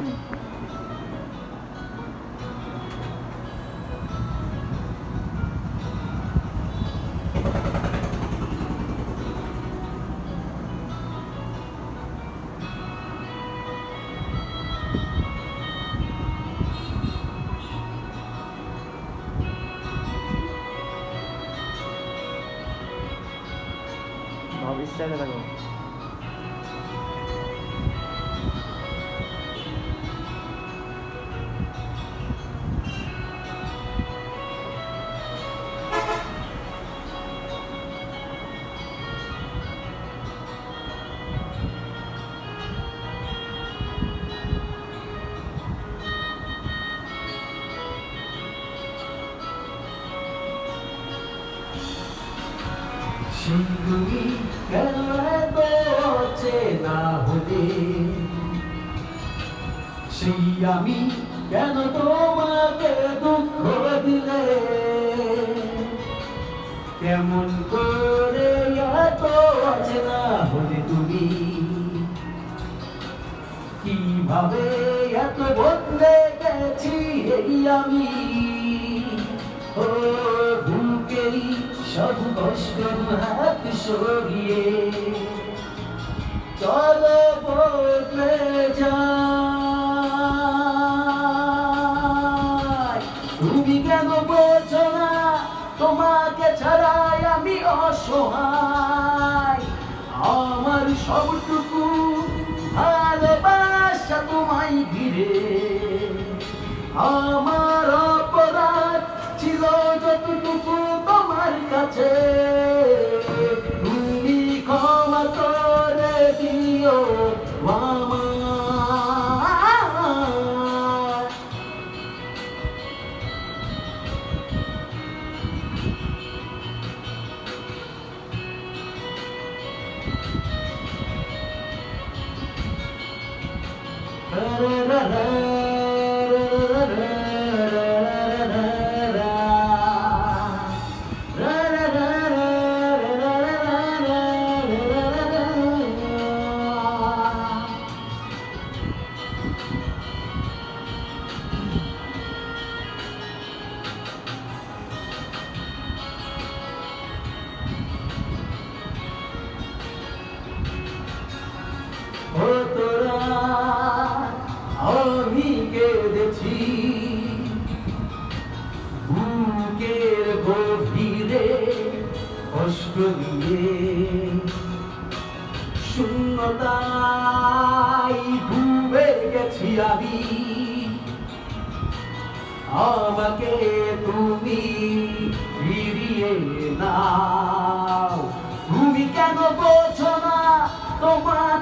Now we stand alone. কেন এত অচেনা হলে। সেই আমি কেন তোমাকে দুঃখ দিলে? কেমন করে এত অচেনা হলে তুমি? কীভাবে এত বদলে গেছি এই আমি? ও সব কষ্ট হাত সরিয়ে চলো বদলে যাই। তুমি কেন বোঝো না? তোমাকে ছাড়াই আমি অসহায়। আমার সবটুকু ভালোবাসা তোমায় ঘিরে। ও আমি কেঁদেছি। বুকের গভীরে কষ্ট দিয়ে শূন্যতায় ডুবে গেছি আমি। আমাকে তুমি ফিরিয়ে নাও।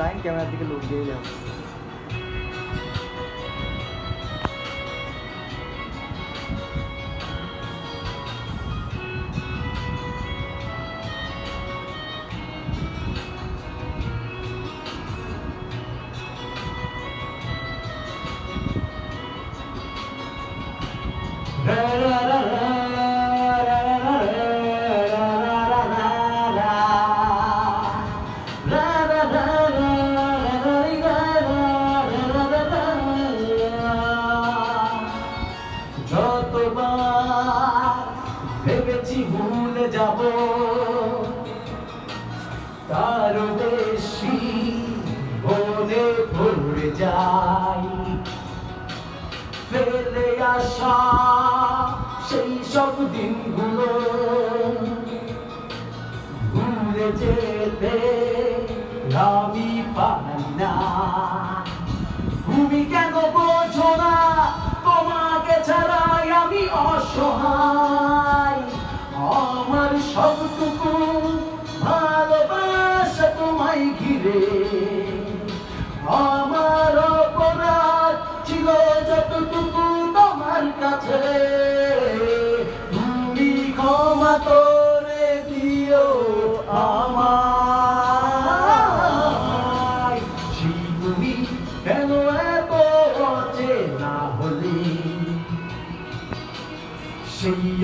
লাইন ক্যামেরার দিকে লোক দিয়ে যাও। ভেবেছি যাব, তার বেশি মনে পড়ে যাই। ফেলে আসা সেই সব দিনগুলো, ভুলে যেতে আমি পারি না। তুমি অসহায় আমার সবটুকু ভালোবাসা তোমায় ঘিরে।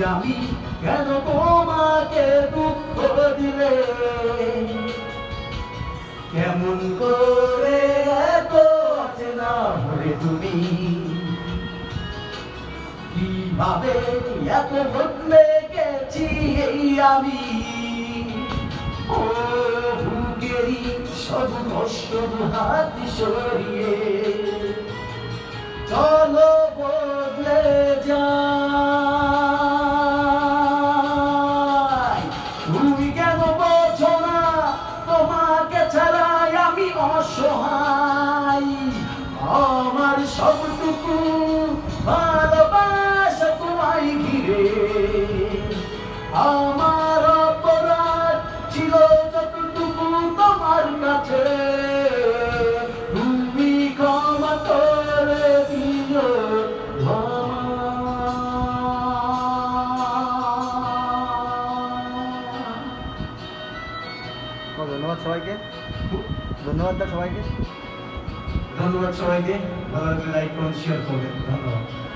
আমি কেন তোমাকে দুঃখ দিলে? কেমন করে এত অচেনা হলে তুমি? কীভাবে এত বদলে গেছি এই আমি? ও বুকেরই সব হাত সরিয়ে অসহায় আমার সবটুকু ও, ধন্যবাদ সবাইকে। ধন্যবাদ দাও সবাইকে। ধন্যবাদ সবাইকে। ভালো লাগলে লাইক করুন শেয়ার করবেন। ধন্যবাদ।